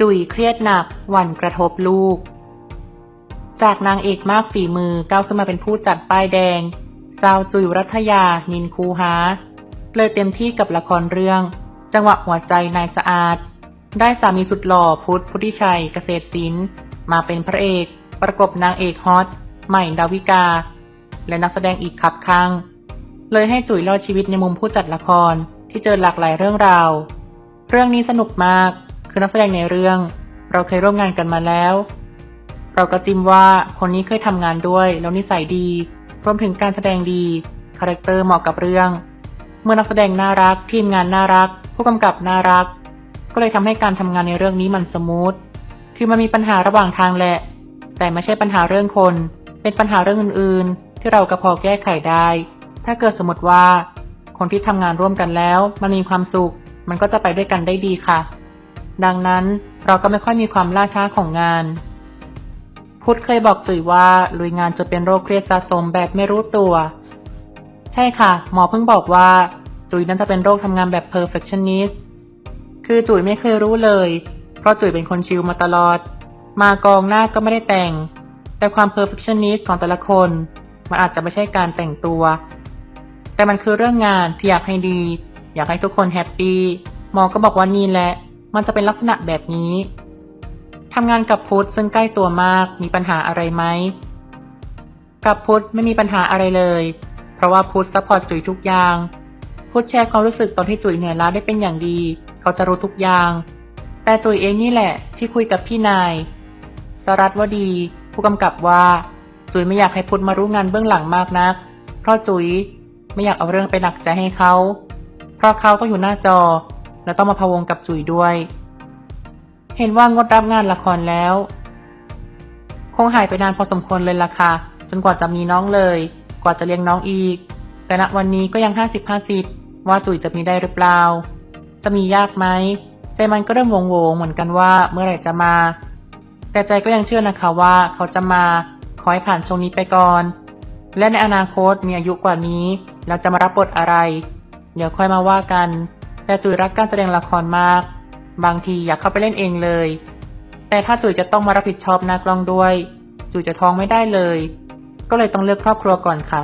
จุ๋ยเครียดหนัก วันกระทบลูก จากนางเอกมากฝีมือก้าวขึ้นมาเป็นผู้จัดป้ายแดงสาวจุ๋ยรัตยา นินคูหา เลยเต็มที่กับละครเรื่อง จังหวะหัวใจนายสะอาด ได้สามีสุดหล่อพุทธพุทธิชัยเกษตรศิลป์มาเป็นพระเอก ประกบนางเอกฮอต ใหม่ดาวิกา และนักแสดงอีกขับข้าง เลยให้จุ๋ยรอดชีวิตในมุมผู้จัดละครที่เจอหลากหลายเรื่องราว เรื่องนี้สนุกมาก คือนักแสดงในเรื่อง เราเคยร่วมงานกันมาแล้ว เราก็จิ้มว่าคนนี้เคยทำงานด้วยแล้วนิสัยดี รวมถึงการแสดงดี คาแรคเตอร์เหมาะกับเรื่อง เมื่อนักแสดงน่ารัก ทีมงานน่ารัก ผู้กำกับน่ารัก ก็เลยทำให้การทำงานในเรื่องนี้มันสมูท คือมันมีปัญหาระหว่างทางแหละ แต่ไม่ใช่ปัญหาเรื่องคน เป็นปัญหาเรื่องอื่น ๆ ที่เราก็พอแก้ไขได้ ถ้าเกิดสมมติว่า คนที่ทำงานร่วมกันแล้ว มันมีความสุข มันก็จะไปด้วยกันได้ดีค่ะ ดังนั้นเราก็ไม่ค่อยมีความล่าช้าของงาน พุทธเคยบอกจุ๋ยว่าลุยงานจะเป็นโรคเครียดสะสมแบบไม่รู้ตัว ใช่ค่ะ หมอเพิ่งบอกว่า จุ๋ยนั้นจะเป็นโรคทำงานแบบ perfectionist คือจุ๋ยไม่เคยรู้เลย เพราะจุ๋ยเป็นคนชิลมาตลอด มากองหน้าก็ไม่ได้แต่ง แต่ความ perfectionist ของแต่ละคน มันอาจจะไม่ใช่การแต่งตัว แต่มันคือเรื่องงานที่อยากให้ดี อยากให้ทุกคนแฮปปี้หมอก็บอกว่านี่แหละ มันจะเป็นลักษณะแบบนี้ทำงานกับพุทธซึ่งใกล้ตัวมากมีปัญหาอะไรไหมกับพุทธไม่มีปัญหาอะไรเลย เพราะว่าพุทธซัพพอร์ตจุ๋ยทุกอย่าง พุทธแชร์ความรู้สึกตอนที่จุ๋ยเหนื่อยล้าได้เป็นอย่างดี เขาจะรู้ทุกอย่าง แต่จุ๋ยเองนี่แหละ ที่คุยกับพี่นาย สรัตวดี ผู้กำกับว่า จุ๋ยไม่อยากให้พุทธมารู้งานเบื้องหลังมากนัก เพราะจุ๋ยไม่อยากเอาเรื่องไปหนักใจให้เขา เพราะเขาต้องอยู่หน้าจอ และต้องมาพะวงกับจุ๋ยด้วย เห็นว่างดรับงานละครแล้ว คงหายไปนานพอสมควรเลยล่ะค่ะ จนกว่าจะมีน้องเลย กว่าจะเลี้ยงน้องอีก แต่ณวันนี้ก็ยังห้าสิบห้าสิบว่าจุ๋ยจะมีได้หรือเปล่า จะมียากไหมใจมันก็เริ่มวงๆเหมือนกันว่าเมื่อไหร่จะมา แต่ใจก็ยังเชื่อนะคะว่าเขาจะมาขอให้ผ่านช่วงนี้ไปก่อน และในอนาคตมีอายุกว่านี้แล้วจะมารับบทอะไร เดี๋ยวค่อยมาว่ากัน แต่จุ๋ยรักการแสดงละครมาก บางทีอยากเข้าไปเล่นเองเลย แต่ถ้าจุ๋ยจะต้องมารับผิดชอบหน้ากล้องด้วย จุ๋ยจะท้องไม่ได้เลย ก็เลยต้องเลือกครอบครัวก่อนค่ะ